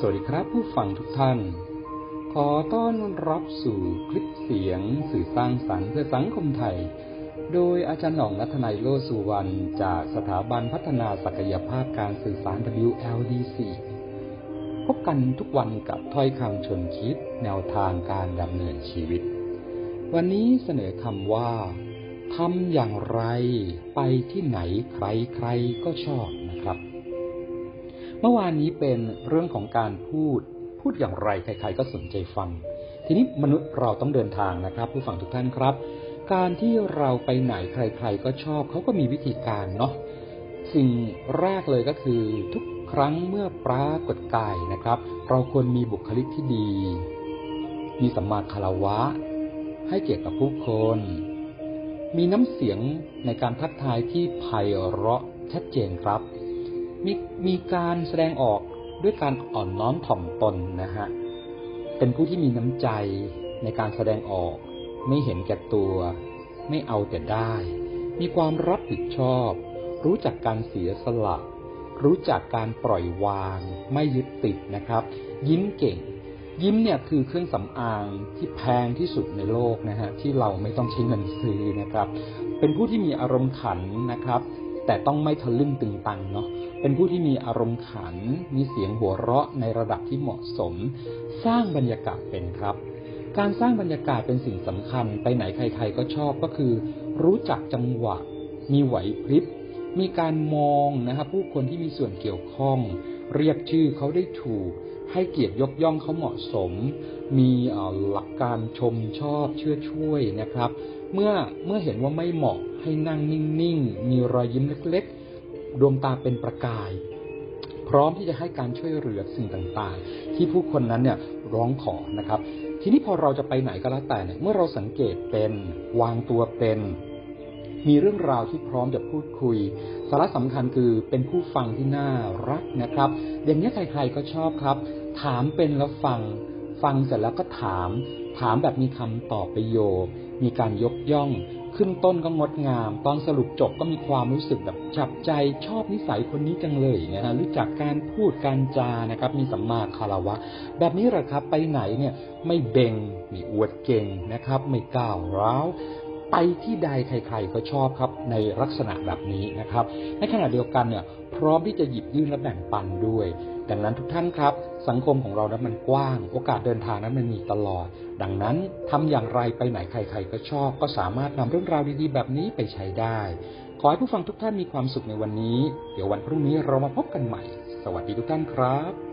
สวัสดีครับผู้ฟังทุกท่าน ขอต้อนรับสู่คลิปเสียงสื่อสร้างสรรค์เพื่อสังคมไทย โดยอาจารย์หน่องนัทนายโลสุวรรณจากสถาบันพัฒนาศักยภาพการสื่อสาร WLDC พบกันทุกวันกับถ้อยคำชนคิดแนวทางการดำเนินชีวิต วันนี้เสนอคำว่าทำอย่างไร ไปที่ไหนใครๆก็ชอบนะครับ เมื่อวานนี้เป็นเรื่องของการพูด พูดอย่างไรใครๆก็สนใจฟัง ทีนี้มนุษย์เราต้องเดินทางนะครับ ผู้ฟังทุกท่านครับ การที่เราไปไหนใครๆก็ชอบเขาก็มีวิธีการเนาะสิ่งแรกเลยก็คือทุกครั้งเมื่อปรากฏกายนะครับ เราควรมีบุคลิกที่ดี มีสัมมาคารวะ ให้เกียรติกับผู้คน มีน้ำเสียงในการทักทายที่ไพเราะชัดเจนครับ มีมีการแสดงออกด้วยการอ่อนน้อมถ่อมตนนะฮะ เป็นผู้ที่มีน้ำใจในการแสดงออก ไม่เห็นแก่ตัว ไม่เอาแต่ได้ มีความรับผิดชอบ รู้จักการเสียสละ รู้จักการปล่อยวาง ไม่ยึดติดนะครับ ยิ้มเก่ง ยิ้มเนี่ยคือเครื่องสำอางที่แพงที่สุดในโลกนะฮะที่เราไม่ต้องใช้เงินซื้อนะครับ เป็นผู้ที่มีอารมณ์ขันนะครับ แต่ต้องไม่ทะลึ่งตึงตังเนาะ เป็นผู้ที่มีอารมณ์ขัน มีเสียงหัวเราะในระดับที่เหมาะสม สร้างบรรยากาศเป็นครับ การสร้างบรรยากาศเป็นสิ่งสำคัญ ไปไหนใคร ๆ ก็ชอบก็คือ รู้จักจังหวะ มีไหวพริบ มีการมองนะครับผู้คนที่มีส่วนเกี่ยวข้อง เรียกชื่อเขาได้ถูก ให้เกียรติยกย่องเขาเหมาะสม มีหลักการชมชอบเชื่อช่วยนะครับ เมื่อเมื่อเห็นว่าไม่เหมาะให้นั่งนิ่งๆ มีรอยยิ้มเล็กๆ ดวงตาเป็นประกาย พร้อมที่จะให้การช่วยเหลือสิ่งต่างๆ ที่ผู้คนนั้นเนี่ยร้องขอนะครับ ทีนี้พอเราจะไปไหนก็แล้วแต่เนี่ยเมื่อเราสังเกตเป็นวางตัวเป็นมีเรื่องราวที่พร้อมจะพูดคุย สาระสำคัญคือเป็นผู้ฟังที่น่ารักนะครับ อย่างนี้ใครๆก็ชอบครับ ถามเป็นแล้วฟัง ฟังเสร็จแล้วก็ถาม ถามแบบมีคำตอบประโยค มีการยกย่อง ขึ้นต้นก็งดงาม ตอนสรุปจบก็มีความรู้สึกแบบจับใจชอบนิสัยคนนี้จังเลยนะฮะรู้จักการพูดการจานะครับ มีสัมมาคารวะ แบบนี้แหละครับไปไหนเนี่ยไม่เบงไม่อวดเก่งนะครับ ไม่ก้าวร้าว ไปที่ใดใครๆก็ชอบครับในลักษณะแบบนี้นะครับ ในขณะเดียวกันเนี่ยพร้อมที่จะหยิบยื่นและแบ่งปันด้วย ดังนั้นทุกท่านครับ สังคมของเรานั้นมันกว้าง โอกาสเดินทางนั้นมันมีตลอด ดังนั้นทำอย่างไรไปไหนใคร ๆ ก็ชอบ ก็สามารถนำเรื่องราวดีๆ แบบนี้ไปใช้ได้ ขอให้ผู้ฟังทุกท่านมีความสุขในวันนี้ เดี๋ยววันพรุ่งนี้เรามาพบกันใหม่ สวัสดีทุกท่านครับ